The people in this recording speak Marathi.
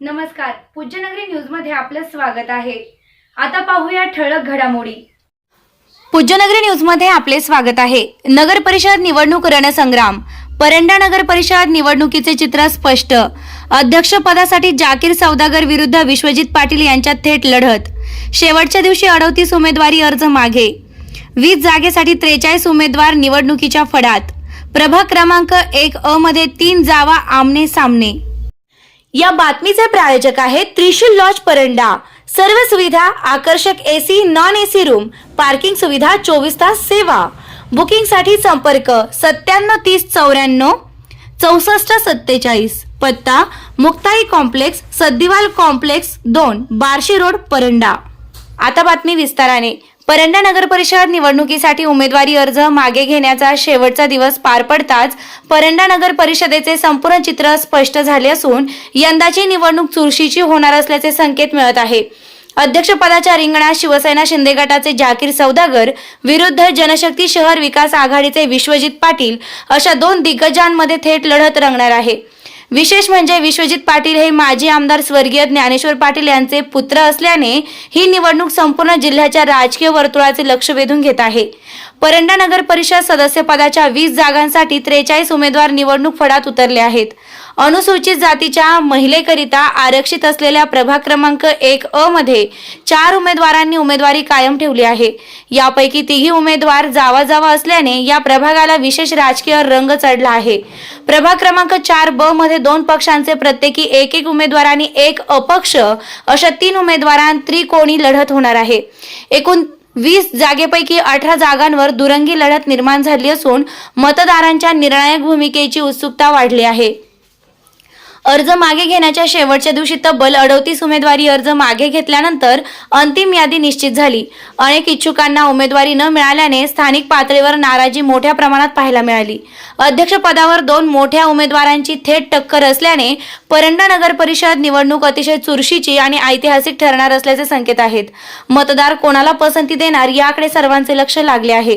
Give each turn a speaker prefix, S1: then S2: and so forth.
S1: नमस्कार. पूज्यनगरी न्यूजमध्ये आपलं स्वागत आहे. आता पाहूया ठळक घडामोडी. पूज्यनगरी न्यूजमध्ये आपले स्वागत आहे. नगर परिषद निवडणूक रणसंग्राम. परंडा नगर परिषद निवडणुकीचे चित्र स्पष्ट. अध्यक्षपदासाठी जाकीर सौदागर विरुद्ध विश्वजित पाटील यांच्यात थेट लढत. शेवटच्या दिवशी अडवतीस उमेदवारी अर्ज मागे. वीस जागेसाठी त्रेचाळीस उमेदवार निवडणुकीच्या फडात. प्रभाग क्रमांक एक अ मध्ये तीन जावा आमने सामने. या बातमीचे प्रायोजक आहेत त्रिशूल लॉज परंडा. सर्व सुविधा आकर्षक AC non AC room parking सुविधा चोवीस तास सेवा. बुकिंगसाठी संपर्क सत्त्याण्णव तीस चौऱ्याण्णव चौसष्ट सत्तेचाळीस. पत्ता मुक्ताई कॉम्प्लेक्स सद्दिवाल कॉम्प्लेक्स दोन बार्शी रोड परंडा. आता बातमी विस्ताराने. परंडा नगर परिषद निवडणुकीसाठी उमेदवारी अर्ज मागे घेण्याचा शेवटचा दिवस पार पडताच परंडा नगर परिषदेचे संपूर्ण चित्र स्पष्ट झाले असून यंदाची निवडणूक चुरशीची होणार असल्याचे संकेत मिळत आहे. अध्यक्षपदाच्या रिंगणात शिवसेना शिंदे गटाचे जाकीर सौदागर विरुद्ध जनशक्ती शहर विकास आघाडीचे विश्वजित पाटील अशा दोन दिग्गजांमध्ये थेट लढत रंगणार आहे. विशेष म्हणजे विश्वजित पाटील हे माजी आमदार स्वर्गीय ज्ञानेश्वर पाटील यांचे पुत्र असल्याने ही निवडणूक संपूर्ण जिल्ह्याच्या राजकीय वर्तुळाचे लक्ष वेधून घेत आहे. परंडा नगर परिषद सदस्यपदाच्या वीस जागांसाठी त्रेचाळीस उमेदवार निवडणूक फडात उतरले आहेत. अनुसूचित जातीच्या महिलेकरिता आरक्षित असलेल्या प्रभाग क्रमांक एक अ मध्ये चार उमेदवारांनी उमेदवारी कायम ठेवली आहे. यापैकी तिघी उमेदवार जावा जावा असल्याने या प्रभागाला विशेष राजकीय रंग चढला आहे. प्रभाग क्रमांक चार ब मध्ये दोन पक्षांचे प्रत्येकी एक एक उमेदवार आणि एक अपक्ष अशा तीन उमेदवारां त्रिकोणी लढत होणार आहे. एकूण वीस जागेपैकी अठरा जागांवर दुरंगी लढत निर्माण झाली असून मतदारांच्या निर्णायक भूमिकेची उत्सुकता वाढली आहे. अर्ज मागे घेण्याच्या शेवटच्या दिवशी तब्बल अडतीस उमेदवारी अर्ज मागे घेतल्यानंतर अंतिम यादी निश्चित झाली. अनेक इच्छुकांना उमेदवारी न मिळाल्याने स्थानिक पातळीवर नाराजी मोठ्या प्रमाणात पाहायला मिळाली. अध्यक्षपदावर दोन मोठ्या उमेदवारांची थेट टक्कर असल्याने परंडा नगर परिषद निवडणूक अतिशय चुरशीची आणि ऐतिहासिक ठरणार असल्याचे संकेत आहेत. मतदार कोणाला पसंती देणार याकडे सर्वांचे लक्ष लागले आहे.